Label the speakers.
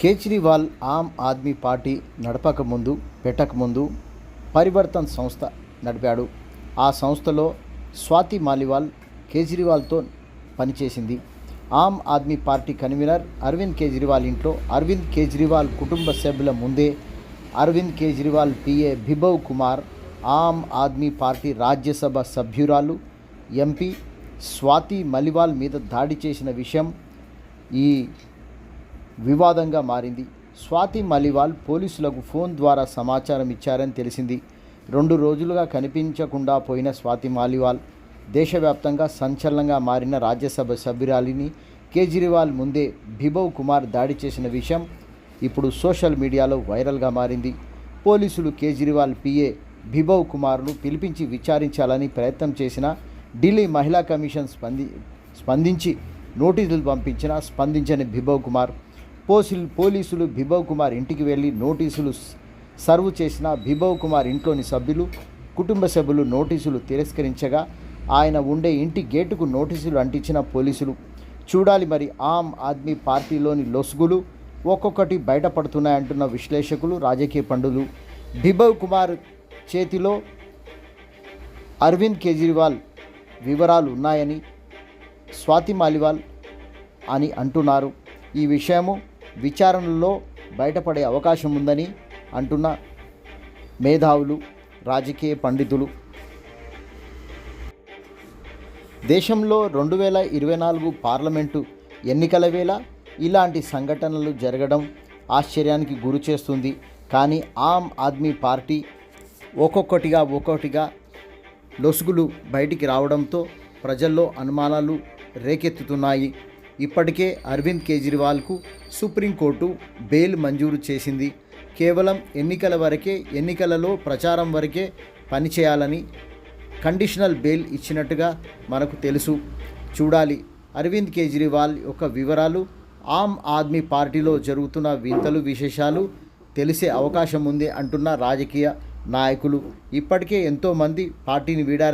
Speaker 1: Kejriwal Aam Aadmi Party నడపకముందు పెట్టకముందు పరివర్తన్ సంస్థ నడిపాడు. ఆ సంస్థలో స్వాతి మాలివాల్ కేజ్రీవాల్తో పనిచేసింది. ఆమ్ ఆద్మీ పార్టీ కన్వీనర్ అరవింద్ కేజ్రీవాల్ ఇంట్లో అరవింద్ కేజ్రీవాల్ కుటుంబ సభ్యుల ముందే అరవింద్ కేజ్రీవాల్ పిఏ బిభవ్ కుమార్ ఆమ్ ఆద్మీ పార్టీ రాజ్యసభ సభ్యురాలు ఎంపీ స్వాతి మలివాల్ మీద దాడి చేసిన విషయం ఈ వివాదంగా మారింది. స్వాతి మలివాల్ పోలీసులకు ఫోన్ ద్వారా సమాచారం ఇచ్చారని తెలిసింది. రెండు రోజులుగా కనిపించకుండా పోయిన స్వాతి మాలివాల్ దేశవ్యాప్తంగా సంచలనంగా మారిన రాజ్యసభ సభ్యురాలిని కేజ్రీవాల్ ముందే బిభవ్ కుమార్ దాడి చేసిన విషయం ఇప్పుడు సోషల్ మీడియాలో వైరల్గా మారింది. పోలీసులు కేజ్రీవాల్ పిఏ బిభవ్ కుమార్ను పిలిపించి విచారించాలని ప్రయత్నం చేసిన ఢిల్లీ మహిళా కమిషన్ స్పంది స్పందించి నోటీసులు పంపించినా స్పందించని బిభవ్ కుమార్ పోసిల్ పోలీసులు బిభవ్ కుమార్ ఇంటికి వెళ్ళి నోటీసులు సర్వ్ చేసిన బిభవ్ కుమార్ ఇంట్లోని సభ్యులు కుటుంబ సభ్యులు నోటీసులు తిరస్కరించగా ఆయన ఉండే ఇంటి గేటుకు నోటీసులు అంటించిన పోలీసులు చూడాలి మరి ఆమ్ ఆద్మీ పార్టీలోని లొసుగులు ఒక్కొక్కటి బయటపడుతున్నాయంటున్న విశ్లేషకులు రాజకీయ పండులు. బిభవ్ కుమార్ చేతిలో అరవింద్ కేజ్రీవాల్ వివరాలు ఉన్నాయని స్వాతి మాలివాల్ అని అంటున్నారు. ఈ విషయము విచారణలో బయటపడే అవకాశం ఉందని అంటున్న మేధావులు రాజకీయ పండితులు. దేశంలో రెండు వేల ఇరవై నాలుగు పార్లమెంటు ఎన్నికల వేళ ఇలాంటి సంఘటనలు జరగడం ఆశ్చర్యానికి గురి చేస్తుంది. కానీ ఆమ్ ఆద్మీ పార్టీ ఒక్కొక్కటిగా ఒక్కొక్కటిగా లొసుగులు బయటికి రావడంతో ప్రజల్లో అనుమానాలు రేకెత్తుతున్నాయి. ఇప్పటికే అరవింద్ కేజ్రీవాల్కు సుప్రీంకోర్టు బెయిల్ మంజూరు చేసింది. కేవలం ఎన్నికల వరకే ఎన్నికలలో ప్రచారం వరకే పనిచేయాలని కండిషనల్ బెయిల్ ఇచ్చినట్టుగా మనకు తెలుసు. చూడాలి. అరవింద్ కేజ్రీవాల్ యొక్క వివరాలు. ఆమ్ ఆద్మీ పార్టీలో జరుగుతున్న వింతలు విశేషాలు తెలిసే అవకాశం ఉంది అంటున్న రాజకీయ నాయకులు. ఇప్పటికే ఎంతోమంది పార్టీని వీడారు.